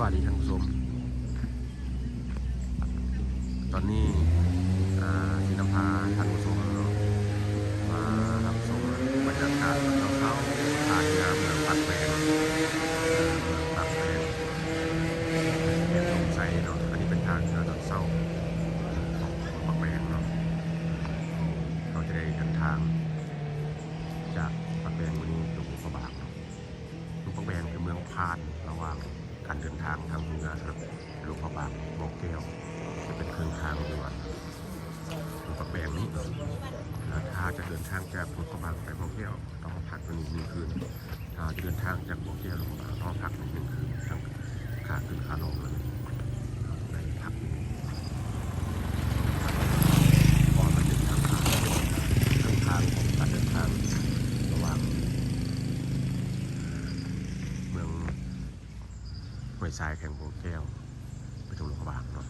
ว่าดีท่านผู้ชม ตอนนี้ จะเดินทางจากบอกแก้วลงพระบาต้องมาพักหนึ่งคืนทั้งขาขึ้นขาลงเลยไปพักอยู่ก่อนมันเป็นทางขาทางทางของการเดินทางระหว่างเมืองห้วยทรายแข่งโบวแก้ว ไปถึงหลวงพระบางเนาะ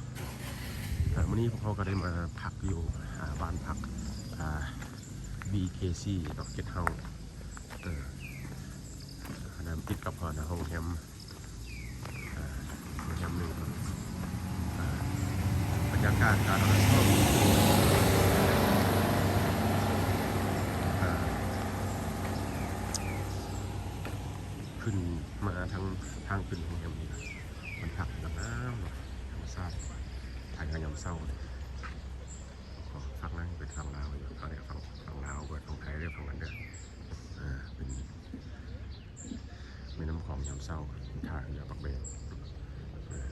แต่วันนี้พวกเขาก็ได้มาพักอยู่บ้านพัก BKC เนาะเก็ตเฮาเออ อันติดกับพอนะโรงแรมโรงแรมหนึ่งบรรยากาศการขึ้นมาทางทางขึ้นของแฮมนี่นะมันผักกับน้ำเนาะธรรมชาติถ่ายงานยามเศร้าเลยขอฟังนั่งเป็นฟังลาวอยู่ฟังนี่ยฟังฟังลาวเปิดฟังไทยเรียกฟังกันเด้อ อ่าเป็นแม่น้ำของยามเศร้าท่าเรือปักเบนเออ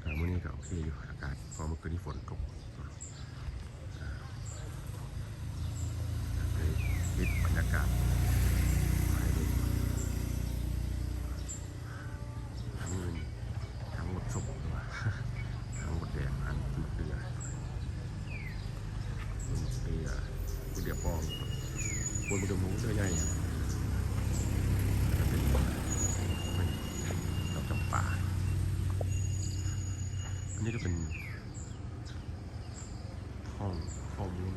แต่มื้อนี้ก็โอเคอยู่อากาศพอเมื่อคืนนี้ฝนตกปิดบรรยากาศให้ดูทั้งเงินทั้งหมดศพหรือว่าทั้งหมดแดงทั้งหมดเดือหมดเดือหมดเดือปอมบนบนเดือหมูเดือใหญ่อะแล้วเป็นไม่ดอกจำป่าอันนี้ก็เป็นห้องข้อมูล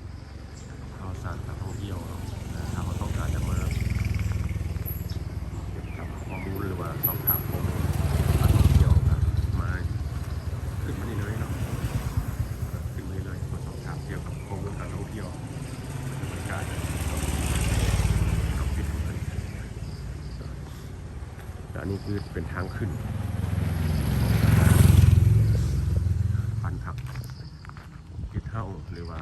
ข่าวสารการท่องเที่ยวเนาะนะถ้าเราต้องการจะมา เก็บกับข้อมูลหรือว่าสอบถามข้อมูลการท่องเที่ยวครับมาขึ้นมานี่เลยเนาะขึ้นมานี่เลยมาสอบถามเกี่ยวกับข้อมูลการท่องเที่ยวบรรยากาศกับปิดเลยแต่อันนี้ คือเป็นทางขึ้นฟันพักกิดเท่าหรือว่า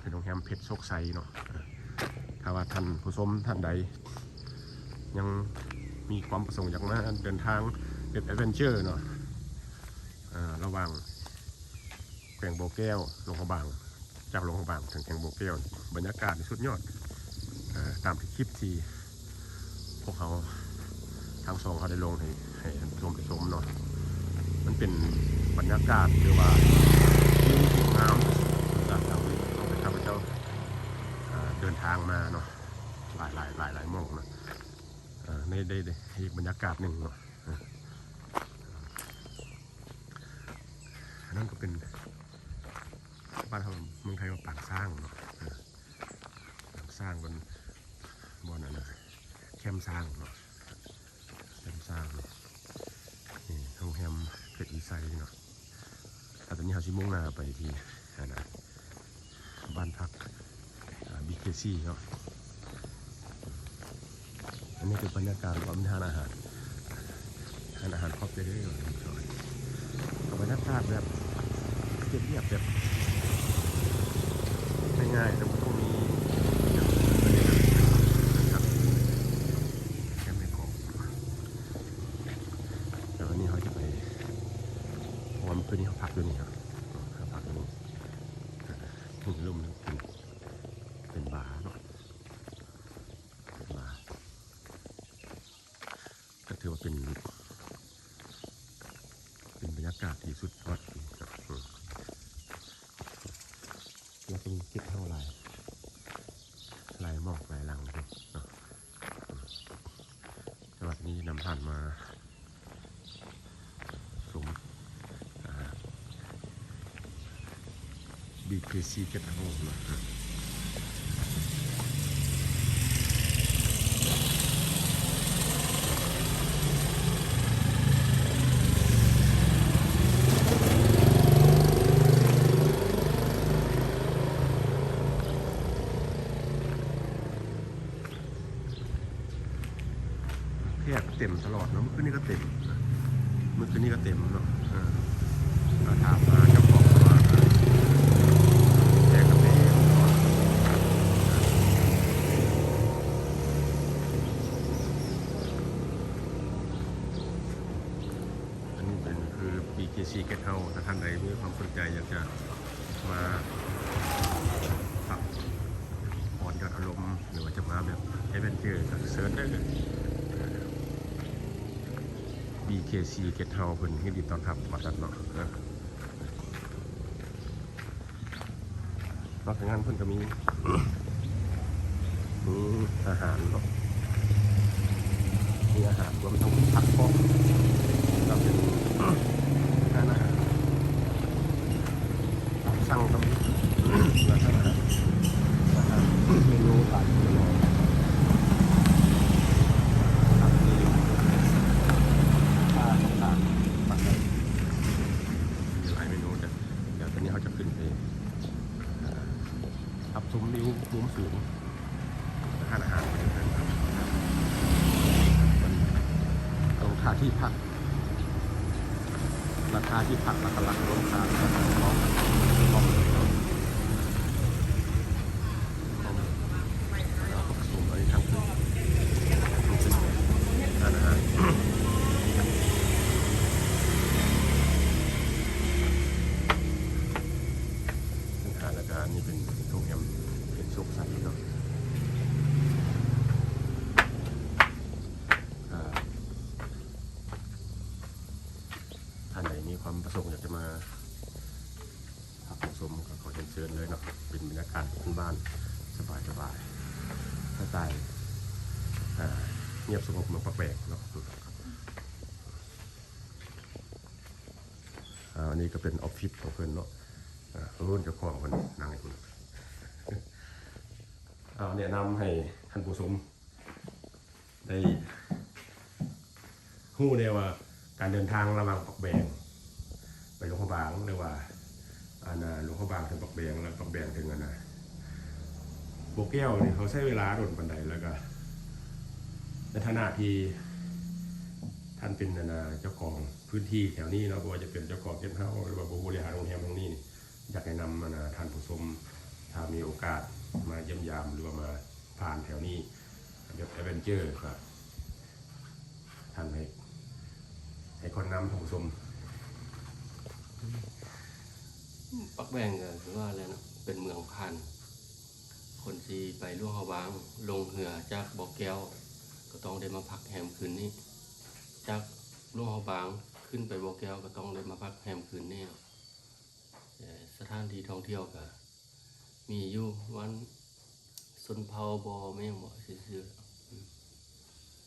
เป็นโรงแรมเพชรโชคไซเนาะถ้าว่าท่านผู้ชมท่านใด ยังมีความประสงค์อยากมาเดินทางเป็นแอดเวนเจอร์เนาะระหว่างแก่งโบแก้วลงพระบาง จากลงพระบางถึงแก่งโบแก้ว บรรยากาศสุดยอดอตามที่คลิปที่พวกเขา ทางสองเขาได้ลงให้ให้ท่านผู้ชมได้ชมเนาะมันเป็นบรรยากาศหรือว่าวิวที่งามจากทางที่เราไปข้าพเจ้าเดินทางมาเนาะหลายหลายหลายหลายโมงนะในได้อีกบรรยากาศหนึ่งเนาะนั่นก็เป็นบ้านเราเมืองไทยว่าปางสร้างเนาะปางสร้างบนบนอะไรแคมสร้างเนาะ แคมป์สร้างเนาะนี่โรงแรมเพชรอีไซเนาะแต่ตอนนี้เราชิมุ่งหน้าไปที่นะบ้านพักบีเคซี่เนาะอันนี้คือบรรยากาศของทานอาหารทานอาหารครอบเรื่อยๆกับบรรยากาศแบบเรียบๆแบบง่ายๆแต่ว่ต้องอื่นนะครับแค่ไม่พอแต่วันนี้เขาจะไปเพราะว่าเมื่อคืนนี้เขาพักอยู่นี่ครับเขาพักอยู่นี่ถึงลุ่มนึงเป็น เป็นบาร์เนาะเป็นบาร์ก็ถือว่าเป็น เป็นบรรยากาศที่สุดยอดจริงครับอืมแล้วก็มีเก็บเท่าลายลายหมอกลายหลังด้วยเนาะอืมจังหวัดนี้นำ ผ่านมาสมบีเคซีกันทั้งหมดนะ บ แทบเต็มตลอดเนาะเมื่อคืนนี้ก็เต็มเมื่อคืนนี้ก็เต็มเนาะเออก็ถามมาเจ้าของว่าแกก็เต็มตลอดอันนี้เป็นคือ BKC Get House ถ้าท่านใดมีความสนใจอยากจะมาพักผ่อนหย่อนอารมณ์หรือว่าจะมาแบบเอเวนเจอร์ก็เซิร์ชได้เลย BKC Get House เพิ่นให้ดีตอนทับวัดนั้นเนาะนอกจากนั้นเพิ่นก็มีมีอาหารเนาะมีอาหารรวมทั้งผักพ้อมก็เป็นร้านอาหารสั่งก็มี ร้านอาหารอาหารเมนูหลายเมนูครับมี ค่าต่างๆปักเลยมีหลายเมนูแต่เดี๋ยวตอนนี้เขาจะขึ้นไปอ่าอับชมวิวมุมสูงทานอาหารกันนะครับราคาที่พัก ราคาที่ผักราคาหลักรวมค่าราคาของของของสูงอะไรทั้งขึ้นทั้งขึ้นทานอาหาร เป็นฐานอาการนี่เป็นโรงแรมเป็นโชคสันเนาะอ่าท่านไหนมีความประสงค์อยากจะมาพักผ่อนชมก็ขอเชิญเชิญเลยเนาะเป็นบรรยากาศพื้นบ้านสบายสบายสไตล์อ่าเงียบสงบเหมือนปักแบกเนาะ อันนี้ก็เป็นออฟฟิศของเพื่อนเนาะอ่ารุ่นเจ้าของคนนั่งให้คุณเอาแนะนำให้ท่านผู้ชมได้หู้เนี่ยว่าการเดินทางระหว่างปักแบงไปหลวงพระบางหรือว่าอันน่ะหลวงพระบางถึงปักแบงแล้วปักแบงถึงอันนะโบกแก้วนี่เขาใช้เวลาโดนปันใดแล้วก็ในฐานะที่ ท่านเป็นอันน่ะเจ้าของพื้นที่แถวนี้เนาะว่าจะเป็นเจ้าของเก็บเฮาหรือว่าผู้บริหารโรงแรมตรงนี้อยากแนะนำมานะท่านผู้ชมถ้ามีโอกาสมาเยี่ยมยามหรือว่ามาผ่านแถวนี้แบบแอเวนเจอร์ครับท่านให้ให้คนนำท่านผู้ชมปักแบงก็คือว่าอะไรนะเป็นเมืองพัน คนที่ไปล่วงเขาง ลงเหือจากบ่อแก้ว ก็ต้องได้มาพักแฮมคืนนี้ จากล่วงเขาบางขึ้นไปบ่อแก้วก็ต้องได้มาพักแฮมคืนนี้เนาะแต่สถานที่ท่องเที่ยวก็มีอยู่วันสนเผาบ่อไม่ยังบ่ซื่อ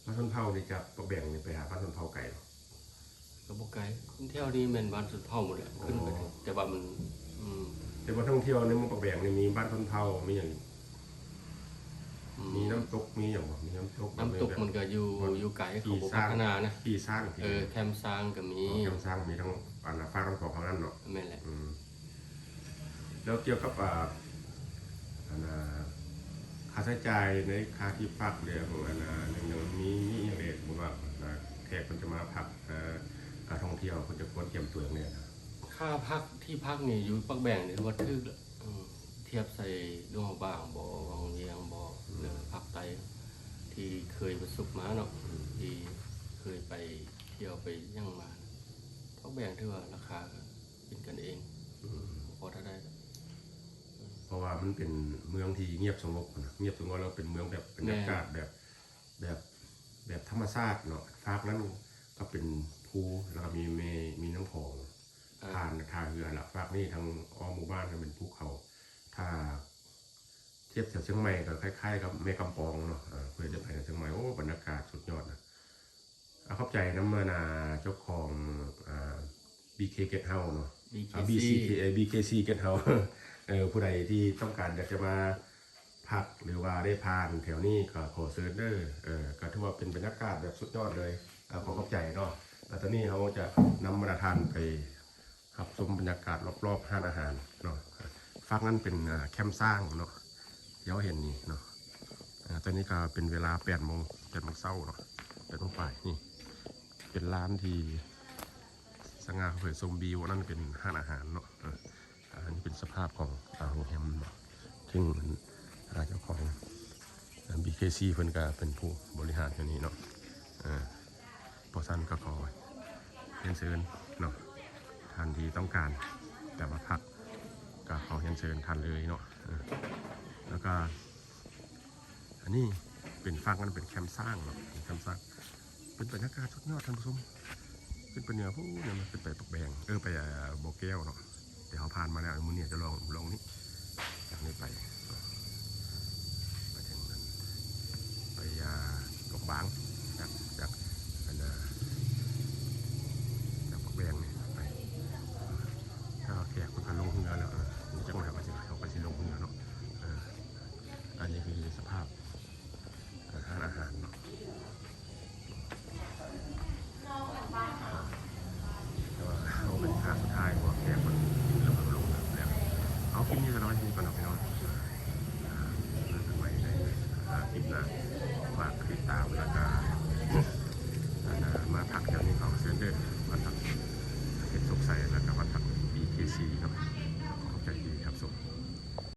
บ้านต้นเผานี่จะปักแบ่งนี่ไปหาบ้านต้นเผาไก่เนาะๆก็บ่ไกลคนเที่ยวนี่แม่นบ้านสนเผาหมดแหละขึ้นไปเลยแต่ว่ามันอืมแต่ว่าท่องเที่ยวในเมืองปักแบ่งนี่มีบ้านต้นเผามีอย่างอื มีน้ำตกมีอย่างบ่มีน้ำตกน้ำตกมันก็อยู่อยู่ไกลเขาบ่พัฒนานะที่สร้างที่เออแคมป์สร้างก็มีกำสร้างมีทั้งอันนะฟ้าทั้งสองของนั่นเนาะแม่นแหละอืมแล้วเกี่ยวกับอ่าอันน่ะค่าใช้จ่ายในค่าที่พักเรือของอันน่ะหนึ่งหนึ่งมีมีอย่างเด็กบอกว่าอ่าแขกคนจะมาพักเอ่อการท่องเที่ยวคนจะควรเตรียมตัวอย่างเนี้ยนะค่าพักที่พักนี่อยู่ปักแบ่งนี่ถือว่าทึกละอืมเทียบใส่ดวงบางบ่วังเวียงบ่ เรือภาคใต้ที่เคยประสบมาเนาะที่เคยไปเที่ยวไปย่างมาปักแบ่งถือว่าราคาก็เป็นกันเองอืมพอถ้าได้ เพราะว่ามันเป็นเมืองที่เงียบสงบนะเงียบสงบแล้วเป็นเมืองแบบบรรยากาศแบบแบบแบบธรรมชาติเนาะภาคนั้นก็เป็นภูแล้วก็มีเมมีน้ำพองอ่าผ่านทางเรือละฝากนี่ทางอ้อมหมู่บ้านก็เป็นภูเขา ถ้า เทียบกับเชียงใหม่ก็คล้ายๆกับแม่กำปองเนาะอ่าเพื่อจะไปกับเชียงใหม่โอ้บรรยากาศสุดยอดนะเอาเข้าใจน้ำมานาเจ้าของอ่า BK Get House เนาะอ่า BKC BCK เอ่อ BKC Get House เออผู้ใดที่ต้องการอยากจะมาพักหรือว่าได้ผ่านแถวนี้ก็ขอเซิร์ชเดอร์เออก็ถือว่าเป็นบรรยากาศแบบสุดยอดเลยอ่าขอเข้าใจเนาะแล้วตอนนี้เขาจะนำมาทานไปขับชมบรรยากาศรอบๆห้านอาหารเนาะฟักนั้นเป็นอ่าแคมป์สร้างเนาะ เดี๋ยวเห็นนี่เนาะตอนนี้ก็เป็นเวลา8โมง8โมงเช้าเนาะแต่ต้องไปนี่ เป็นร้านที่สง่าเผยชมวิวนั่นเป็นห้างอาหารเนาะอันนี้เป็นสภาพของโรงแรมเนาะซึ่งอ่าเจ้าของ BKC เพิ่นก็เป็นผู้บริหารอยู่นี้เนาะอพอสั้นก็ขอเรียนเชิญเนาะท่านที่ต้องการแต่ว่าพักก็ขอเรียนเชิญท่านเลยเนาะ แล้วก็ อันนี้เป็นฟังกันเป็นแคมป์สร้างเนาะแคมป์สร้างเป็นบรรยากาศสุดยอดท่านผู้ชมขึ้นไปเหนือผู้เนี่ยมันเป็นไปปักแบงเออไปอ่าโบอแก้วเนาะเดี๋ยวเขาผ่านมาแล้วมือเนี่ยจะลองลองนี้จากนี้ไป